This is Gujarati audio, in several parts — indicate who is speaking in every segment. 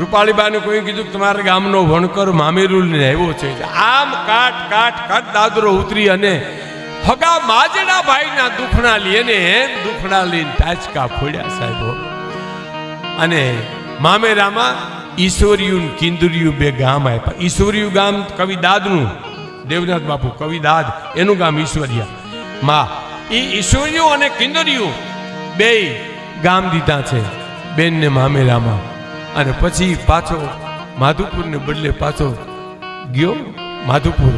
Speaker 1: રૂપાળીબાને કોઈ કીધું કે તમારા ગામનો વણકર મામેરુલ ને આવ્યો છે. આમ કાટ કાટ કાટ દાદરો ઉતરી અને ફગા માજડા ભાઈના દુખણા લઈને એમ દુખણા લઈને ટાચકા ફોડ્યા સાહેબો અને મામેરામાં ઈશ્વરિયું કિન્દુરિયું બે ગામ આપ્યા. ઈશ્વરિયું ગામ કવિ દાદનું, દેવનાથ બાપુ, કવિ દાદ, એનું ગામ ઈશ્વરિયા. માં એ ઈશ્વરિયું અને કિંદુરિયું બે ગામ દીધા છે બેનને મામેરામાં. અને પછી પાછો માધુપુરને બદલે પાછો ગયો માધુપુર.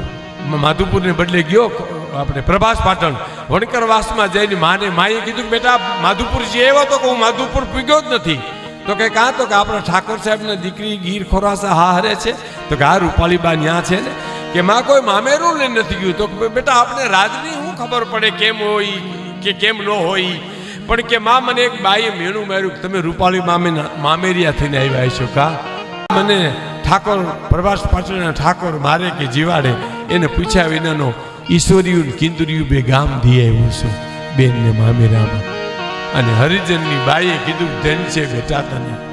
Speaker 1: માધુપુરને બદલે ગયો આપણે પ્રભાસ પાટણ. વણકરવાસમાં જઈને માને, માએ કીધું બેટા, માધુપુર જે એવો તો કે હું માધુપુર પૂગ્યો જ નથી. તો કે કાં તો કે આપણા ઠાકોર સાહેબને દીકરી ગીર ખોરાસા હા હરે છે. તો કે આ રૂપાલીબા ન્યા છે ને. કે, માં કોઈ મામેરું લઈને નથી ગયું. તો બેટા આપણે રાજની શું ખબર પડે કેમ હોય, કે કેમ ન હોય? પણ કે માં, મને એક બાઈએ મેણું માર્યું તમે રૂપાળી મામે મામેરિયા થઈને આવ્યા છો કા? મને ઠાકોર, પ્રભાસ પાટણના ઠાકોર મારે કે જીવાડે. એને પૂછ્યા વિનાનો ઈશ્વરિયું કિંદુરિયું બે ગામ ધી આવ્યું છું, બેનને મામેરામાં. અને હરિજનની બાઈએ કીધું ધન છે બેટા તને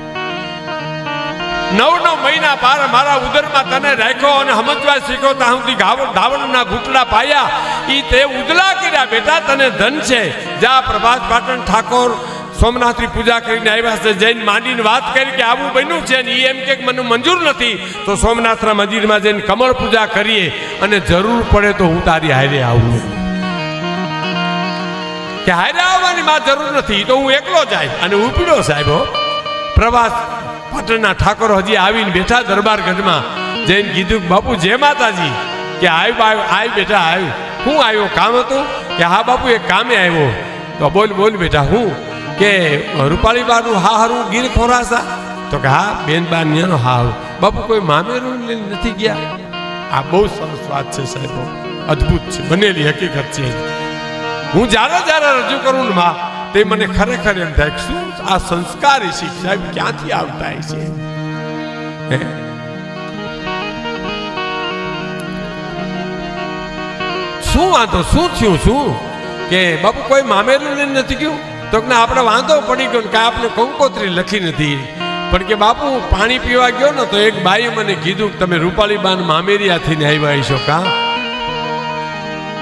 Speaker 1: નવ નવ મહિના પાર મારા ઉદરમાં તને રાખ્યો અને સમજવા શીખો ત્યાં સુધી ધાવણના ઘૂંટડા પાયા. એ તે ઉદલા કર્યા બેટા, તને ધન છે. જા પ્રભાત પાટણ ઠાકોર સોમનાથની પૂજા કરીને આવ્યા છે. જઈને માંડીને વાત કરી કે આવું બન્યું છે ને એ એમ કે મને મંજૂર નથી. તો સોમનાથના મંદિરમાં જઈને કમળ પૂજા કરીએ અને જરૂર પડે તો હું તારી હારે આવું. કે હારે આવવાની માં જરૂર નથી. તો હું એકલો જાય અને ઉપડ્યો સાહેબ. પ્રવાસ પાટણના ઠાકોર હજી આવીને બેઠા દરબાર ગઢમાં જઈને કીધું બાપુ, જય માતાજી. કે આવ્યું આવ બેટા આવ્યું હું આવ્યો કામ હતું? કે હા બાપુ, એક કામે આવ્યો. તો બોલ બોલ બેટા, હું? કે રૂપાળી બાનું હા હારું ગીર ખોરાસા? તો કે હા બેન બા ન્યાનો હા. બાપુ, કોઈ મામેરું નથી ગયા? આ બહુ સરસ વાત છે સાહેબ. અદ્ભુત છે. બનેલી હકીકત છે હું જ્યારે જ્યારે રજૂ કરું ને માં. તે મને ખરેખર એમ થાય શું આ સંસ્કાર સાહેબ ક્યાંથી આવતા છે? શું વાંધો? શું થયું? શું? કે બાપુ કોઈ મામેરું લઈને નથી ગયું? તો કે ના, આપણે વાંધો પડી ગયો ને કે આપણે કંકોત્રી લખી નથી. પણ કે બાપુ, પાણી પીવા ગયો ને તો એક બાઈએ મને કીધું કે તમે રૂપાળી બાન મામેરિયા થઈને આવ્યા છો કા?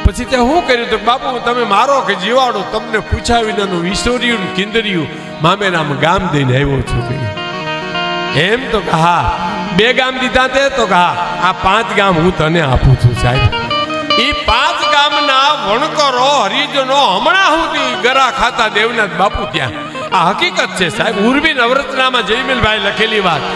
Speaker 1: પછી તે શું કર્યું તો બાપુ, તમે મારો કે જીવાડો? તમને પૂછ્યા વિનાનું ઈશ્વરિયું ને મામે નામ ગામ દઈને આવ્યો છું એમ તો કે, હા, બે ગામ દીધા તે તો કે, હા, આ પાંચ ગામ હું તને આપું છું સાહેબ. એ પાંચ ગામના વણકરો હરિજનો હમણાં સુધી ગરા ખાતા દેવનાથ બાપુ ત્યાં આ હકીકત છે સાહેબ. ઉર્વી નવરત્નામાં જયમીલભાઈ લખેલી વાત.